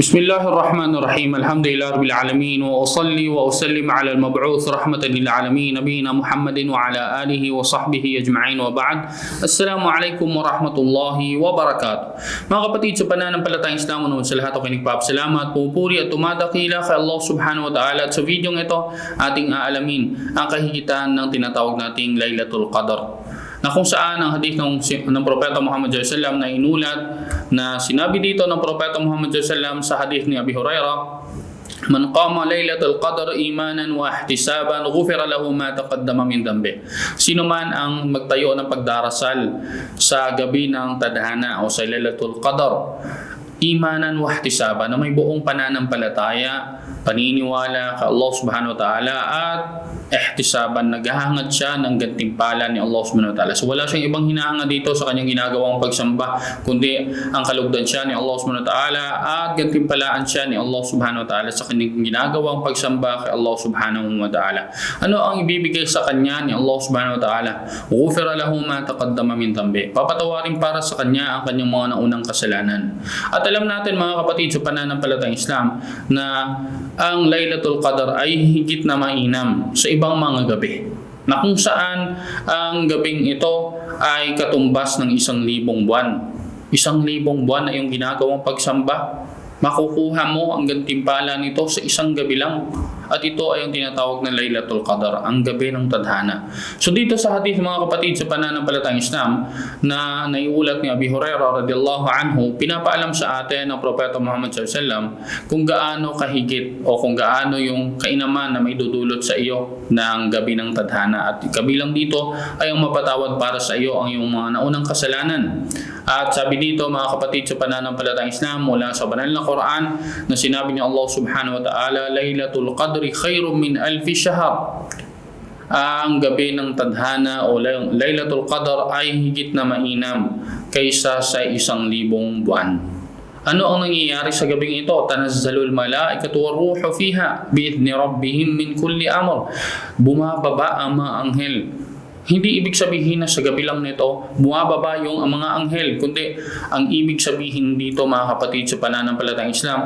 بسم الله الرحمن الرحيم الحمد لله رب العالمين وأصلي وأسلم على المبعوث رحمة للعالمين نبينا محمد وعلى آله وصحبه أجمعين وبعد السلام عليكم ورحمة الله وبركاته Mga kapatid sa pananampalatayang Islam naman sa lahat ako nagpapasalamat, pupuri at tumadakila kay Allah subhanahu wa ta'ala at sa video ito ating aalamin ang kahigitan ng tinatawag nating Laylatul Qadr na kung saan ang hadith ng, ng Propeta Muhammad SAW na inulat na sinabi dito ng Propeta Muhammad SAW sa hadith ni Abi Hurairah Man qama laylatul qadr imanan wa ihtisaban ghufira lahu ma taqaddama min dambi. Sino man ang magtayo ng pagdarasal sa gabi ng tadhana o sa laylatul qadr imanan wa ihtisaban na may buong pananampalataya, paniniwala kay Allah subhanahu wa ta'ala at ihtisaban naghahangad siya ng gantimpala ni Allah subhanahu wa ta'ala. So wala siyang ibang hinahangad dito sa kanyang ginagawang pagsamba kundi ang kalugdan siya ni Allah subhanahu wa ta'ala at gantimpalaan siya ni Allah subhanahu wa ta'ala sa kanyang ginagawang pagsamba kay Allah subhanahu wa ta'ala. Ano ang ibibigay sa kanya ni Allah subhanahu wa ta'ala? Ghufira lahu ma taqaddama min dhanbi. Papatawarin para sa kanya ang kanyang mga naunang kasalanan. At alam natin mga kapatid sa pananampalatayang Islam na ang Laylatul Qadr ay higit na mainam sa ibang mga gabi na kung saan ang gabing ito ay katumbas ng isang libong buwan. Isang libong buwan na yung ginagawang pagsamba, makukuha mo ang gantimpala nito sa isang gabi lang. At ito ay ang tinatawag na Laylatul Qadr, ang gabi ng tadhana. So dito sa hadith mga kapatid sa pananampalatayang Islam na naiulat ni Abi Hurairah radhiyallahu anhu, pinapaalam sa atin ng Propeta Muhammad SAW kung gaano kahigit o kung gaano yung kainaman na may dudulot sa iyo ng gabi ng tadhana. At kabilang dito ay ang mapatawad para sa iyo ang iyong mga naunang kasalanan. At sabi dito mga kapatid sa pananampalatayang Islam mula sa banal na Quran na sinabi ni Allah subhanahu wa ta'ala Laylatul Qadri khairum min alfi shahr ang gabi ng tadhana o Lay- Laylatul Qadr ay higit na mainam kaysa sa isang libong buwan. Ano ang nangyayari sa gabing ito? Tanazzalul malaikatu war ruhu fiha biidni rabbihim min kulli amr. Bumababa ang mga anghel hindi ibig sabihin na sa gabi lang nito, bumababa yung mga anghel, kundi ang ibig sabihin dito mga kapatid sa pananampalatayang Islam,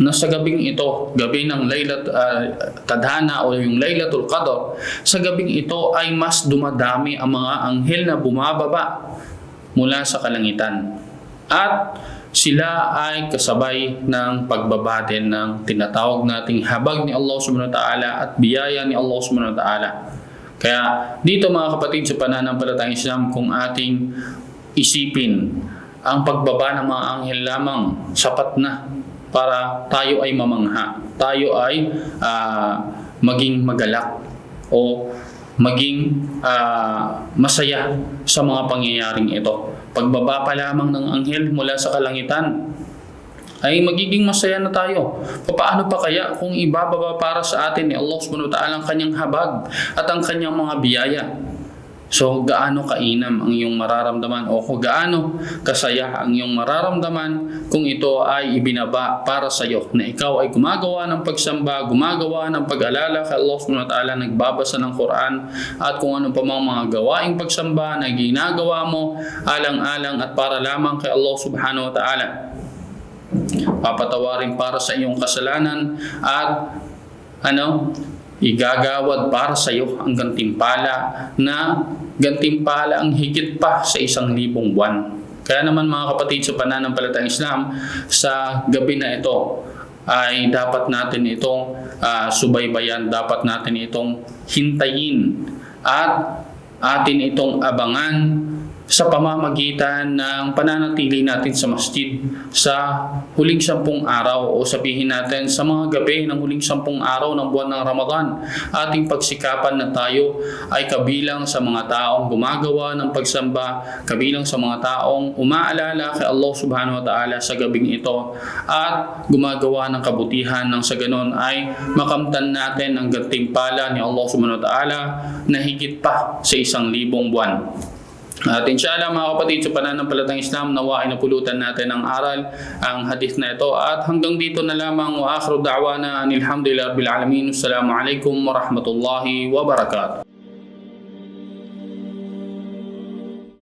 na gabing ito, gabi ng Laylat, ah, Tadhana o yung Laylatul Qadr, sa gabing ito ay mas dumadami ang mga anghel na bumababa mula sa kalangitan. At sila ay kasabay ng pagbaba din ng tinatawag nating habag ni Allah subhanahu wa ta'ala at biyaya ni Allah subhanahu wa ta'ala. Kaya dito mga kapatid sa pananampalatayang Islam kung ating isipin ang pagbaba ng mga anghel lamang sapat na para tayo ay mamangha. Tayo ay ah, maging magalak o maging ah, masaya sa mga pangyayaring ito. Pagbaba pa lamang ng anghel mula sa kalangitan, ay magiging masaya na tayo. Paano pa kaya kung ibababa para sa atin ni Allah subhanahu wa ta'ala ang kanyang habag at ang kanyang mga biyaya? So, gaano kainam ang iyong mararamdaman? O kung gaano kasaya ang iyong mararamdaman kung ito ay ibinaba para sa iyo na ikaw ay gumagawa ng pagsamba, gumagawa ng pag-alala kay Allah subhanahu wa ta'ala, nagbabasa ng Quran at kung ano pa mang mga gawaing pagsamba na ginagawa mo alang-alang at para lamang kay Allah subhanahu wa ta'ala. Papatawarin para sa iyong kasalanan at ano igagawad para sa iyo ang gantimpala na gantimpala ang higit pa sa isang libong buwan. Kaya naman mga kapatid sa pananampalatayang Islam, sa gabi na ito ay dapat natin itong ah, subaybayan, dapat natin itong hintayin at atin itong abangan sa pamamagitan ng pananatili natin sa masjid sa huling sampung araw. O sabihin natin sa mga gabi ng huling sampung araw ng buwan ng Ramadan ating pagsikapan na tayo ay kabilang sa mga taong gumagawa ng pagsamba kabilang sa mga taong umaalala kay Allah subhanahu wa ta'ala sa gabing ito at gumagawa ng kabutihan ng sa ganon ay makamtan natin ang gantimpala ni Allah subhanahu wa ta'ala na higit pa sa isang libong buwan At inshallah mga kapatid sa pananampalatang Islam nawa ay napulutan natin ang aral ang hadith na ito. At hanggang dito na lamang wa akhiru da'wana anilhamdulillahi rabbil alamin. Assalamu alaikum warahmatullahi wabarakatuh